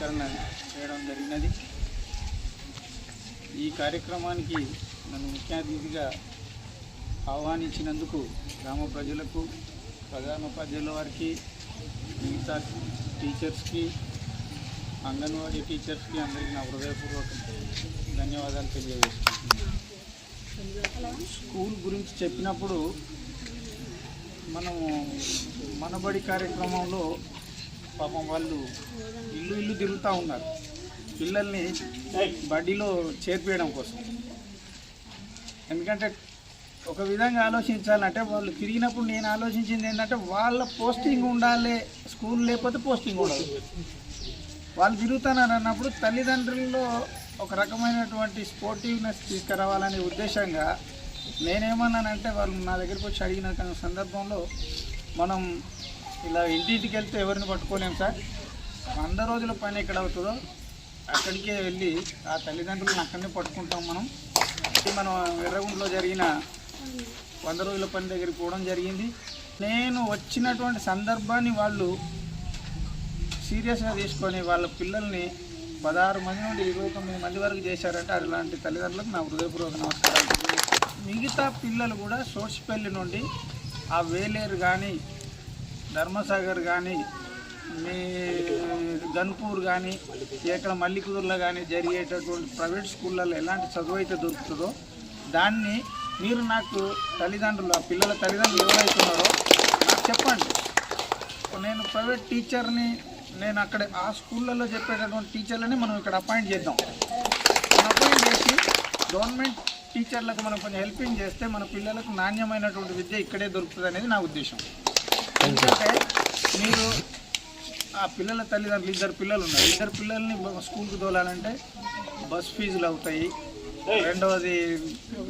ఆవిష్కరణ చేయడం జరిగినది. ఈ కార్యక్రమానికి నన్ను ముఖ్య అతిథిగా ఆహ్వానించినందుకు గ్రామ ప్రజలకు ప్రధానోపాధ్యాయుల వారికి మిగతా టీచర్స్కి అంగన్వాడీ టీచర్స్కి అందరికీ నా హృదయపూర్వక ధన్యవాదాలు తెలియజేస్తున్నాను. స్కూల్ గురించి చెప్పినప్పుడు మనము మనబడి కార్యక్రమంలో పాపం వాళ్ళు ఇల్లు ఇల్లు తిరుగుతూ ఉన్నారు. పిల్లల్ని బడిలో చేర్పేయడం కోసం. ఎందుకంటే ఒక విధంగా ఆలోచించాలంటే వాళ్ళు తిరిగినప్పుడు నేను ఆలోచించింది ఏంటంటే వాళ్ళ పోస్టింగ్ ఉండాలి స్కూల్ లేకపోతే పోస్టింగ్ ఉండదు. వాళ్ళు తిరుగుతున్నారు అన్నప్పుడు తల్లిదండ్రుల్లో ఒక రకమైనటువంటి స్పోర్టివ్నెస్ తీసుకురావాలనే ఉద్దేశంగా నేనేమన్నానంటే వాళ్ళు నా దగ్గరికి వచ్చి అడిగిన సందర్భంలో మనం ఇలా ఇంటింటికి వెళ్తే ఎవరిని పట్టుకోలేము సార్. వంద రోజుల పని ఎక్కడ అవుతుందో అక్కడికే వెళ్ళి ఆ తల్లిదండ్రులను అక్కడనే పట్టుకుంటాం మనం. మనం ఎర్రగుండలో జరిగిన వంద రోజుల పని దగ్గరికి పోవడం జరిగింది. నేను వచ్చినటువంటి సందర్భాన్ని వాళ్ళు సీరియస్గా తీసుకొని వాళ్ళ పిల్లల్ని పదహారు మంది నుండి ఇరవై తొమ్మిది మంది వరకు చేశారంటే అలాంటి తల్లిదండ్రులకు నా హృదయపూర్వక నమస్కారాలు. మిగతా పిల్లలు కూడా సోర్చిపల్లి నుండి ఆ వేలేరు కానీ ధర్మసాగర్ కానీ మీ గన్పూర్ కానీ ఎక్కడ మల్లికుదుర్లో కానీ జరిగేటటువంటి ప్రైవేట్ స్కూళ్ళల్లో ఎలాంటి చదువు అయితే దొరుకుతుందో దాన్ని మీరు నాకు తల్లిదండ్రులు ఆ పిల్లల తల్లిదండ్రులు ఎవరైతున్నారో నాకు చెప్పండి. నేను ప్రైవేట్ టీచర్ని నేను అక్కడ ఆ స్కూళ్ళల్లో చెప్పేటటువంటి టీచర్లని మనం ఇక్కడ అపాయింట్ చేద్దాం. మనం అపాయింట్ చేసి గవర్నమెంట్ టీచర్లకు మనం కొంచెం హెల్పింగ్ చేస్తే మన పిల్లలకు నాణ్యమైనటువంటి విద్య ఇక్కడే దొరుకుతుంది అనేది నా ఉద్దేశం. ఎందుకంటే మీరు ఆ పిల్లల తల్లిదండ్రులు ఇద్దరు పిల్లలు ఉన్నారు. ఇద్దరు పిల్లల్ని స్కూల్కి తోలాలంటే బస్ ఫీజులు అవుతాయి. రెండవది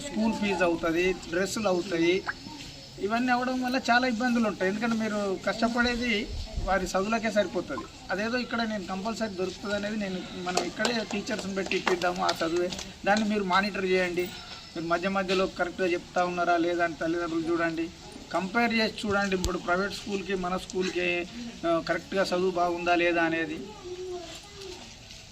స్కూల్ ఫీజు అవుతుంది డ్రెస్సులు అవుతాయి. ఇవన్నీ అవ్వడం వల్ల చాలా ఇబ్బందులు ఉంటాయి. ఎందుకంటే మీరు కష్టపడేది వారి చదువులకే సరిపోతుంది. అదేదో ఇక్కడ నేను కంపల్సరీ దొరుకుతుంది అనేది నేను మనం ఇక్కడే టీచర్స్ని పెట్టి ఇప్పిద్దాము ఆ చదువే. దాన్ని మీరు మానిటర్ చేయండి. మీరు మధ్య మధ్యలో కరెక్ట్గా చెప్తా ఉన్నారా లేదా అని తల్లిదండ్రులు చూడండి. కంపేర్ చేసి చూడండి ఇప్పుడు ప్రైవేట్ స్కూల్కి మన స్కూల్కి కరెక్ట్గా చదువు బాగుందా లేదా అనేది.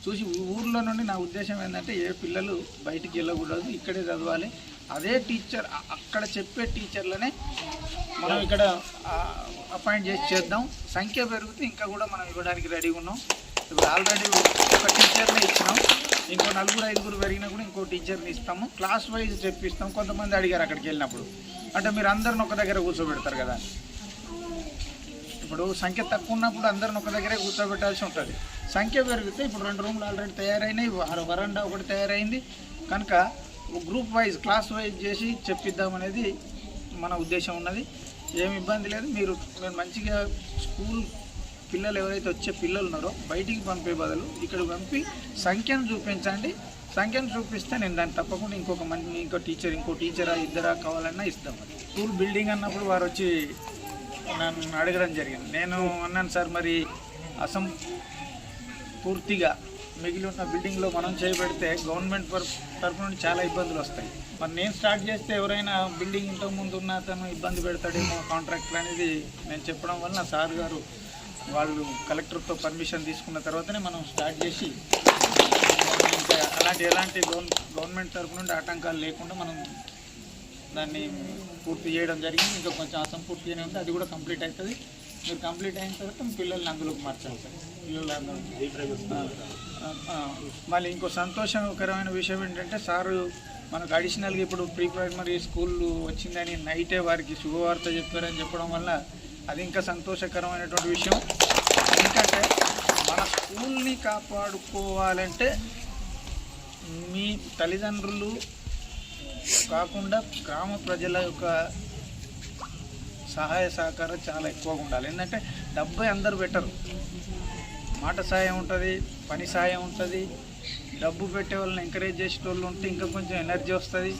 చూసి ఊర్లో నుండి నా ఉద్దేశం ఏంటంటే ఏ పిల్లలు బయటికి వెళ్ళకూడదు ఇక్కడే చదవాలి. అదే టీచర్ అక్కడ చెప్పే టీచర్లనే మనం ఇక్కడ అపాయింట్ చేసి చేద్దాం. సంఖ్య పెరిగితే ఇంకా కూడా మనం ఇవ్వడానికి రెడీగా ఉన్నాం. ఇప్పుడు ఆల్రెడీ ఒక టీచర్ని ఇచ్చినాం. ఇంకో నలుగురు ఐదుగురు పెరిగినా కూడా ఇంకో టీచర్ని ఇస్తాము. క్లాస్ వైజ్ చెప్పిస్తాం. కొంతమంది అడిగారు అక్కడికి వెళ్ళినప్పుడు. అంటే మీరు అందరిని ఒక దగ్గర కూర్చోబెడతారు కదా? ఇప్పుడు సంఖ్య తక్కువ ఉన్నప్పుడు అందరిని ఒక దగ్గరే కూర్చోబెట్టాల్సి ఉంటుంది. సంఖ్య పెరిగితే ఇప్పుడు రెండు రూమ్లు ఆల్రెడీ తయారైనాయి వరండా ఒకటి తయారైంది. కనుక గ్రూప్ వైజ్ క్లాస్ వైజ్ చేసి చెప్పిద్దామనేది మన ఉద్దేశం ఉన్నది. ఏమి ఇబ్బంది లేదు. మీరు మీరు మంచిగా స్కూల్ పిల్లలు ఎవరైతే వచ్చే పిల్లలు ఉన్నారో బయటికి పంపే బదులు ఇక్కడ పంపి సంఖ్యను చూపించండి. సంఖ్యను చూపిస్తే నేను దాన్ని తప్పకుండా ఇంకొక మంచి ఇంకో టీచర్ ఇంకో టీచరా ఇద్దరా కావాలన్నా ఇస్తాం. స్కూల్ బిల్డింగ్ అన్నప్పుడు వారు వచ్చి నన్ను అడగడం జరిగింది. నేను అన్నాను సార్ మరి అసం పూర్తిగా మిగిలి ఉన్న బిల్డింగ్లో మనం చేయబెడితే గవర్నమెంట్ తరఫు నుండి చాలా ఇబ్బందులు వస్తాయి. మరి నేను స్టార్ట్ చేస్తే ఎవరైనా బిల్డింగ్ ఇంతకు ముందు ఉన్న అతను ఇబ్బంది పెడతాడేమో కాంట్రాక్టర్ అనేది నేను చెప్పడం వల్ల సార్ గారు వాళ్ళు కలెక్టర్తో పర్మిషన్ తీసుకున్న తర్వాతనే మనం స్టార్ట్ చేసి అలాంటి ఎలాంటి గవర్నమెంట్ తరఫు నుండి ఆటంకాలు లేకుండా మనం దాన్ని పూర్తి చేయడం జరిగింది. ఇంకా కొంచెం అసంపూర్తిగానే ఉంది. అది కూడా కంప్లీట్ అవుతుంది. మీరు కంప్లీట్ అయిన తర్వాత పిల్లల్ని అందులోకి మార్చాలి సార్. పిల్లలు అందరూ మళ్ళీ ఇంకో సంతోషకరమైన విషయం ఏంటంటే సారు మనకు అడిషనల్గా ఇప్పుడు ప్రీ ప్రైమరీ స్కూల్ వచ్చిందని నైటే వారికి శుభవార్త చెప్పారని చెప్పడం వల్ల అది ఇంకా సంతోషకరమైనటువంటి విషయం. ఎందుకంటే మన స్కూల్ని కాపాడుకోవాలంటే మీ తల్లిదండ్రులు కాకుండా గ్రామ ప్రజల యొక్క సహాయ సహకారం చాలా ఎక్కువగా ఉండాలి. ఏంటంటే డబ్బే అందరు పెట్టరు. మాట సాయం ఉంటుంది పని సాయం ఉంటుంది. డబ్బు పెట్టే వాళ్ళని ఎంకరేజ్ చేసే వాళ్ళు ఉంటే ఇంకా కొంచెం ఎనర్జీ వస్తుంది.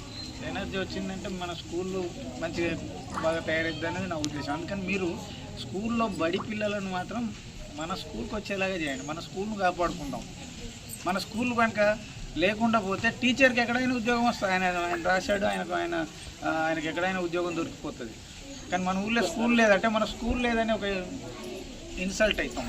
ఎనర్జీ వచ్చిందంటే మన స్కూల్లో మంచిగా బాగా తయారైద్ది అనేది నా ఉద్దేశం. అందుకని మీరు స్కూల్లో బడి పిల్లలను మాత్రం మన స్కూల్కి వచ్చేలాగా చేయండి. మన స్కూల్ను కాపాడుకుంటాం మన స్కూల్ కనుక లేకుండా పోతే టీచర్కి ఎక్కడైనా ఉద్యోగం వస్తుంది. ఆయన ఆయన రాశాడు ఆయనకు ఆయన ఆయనకి ఎక్కడైనా ఉద్యోగం దొరికిపోతుంది. కానీ మన ఊళ్ళో స్కూల్ లేదంటే మన స్కూల్ లేదని ఒక ఇన్సల్ట్ అవుతాం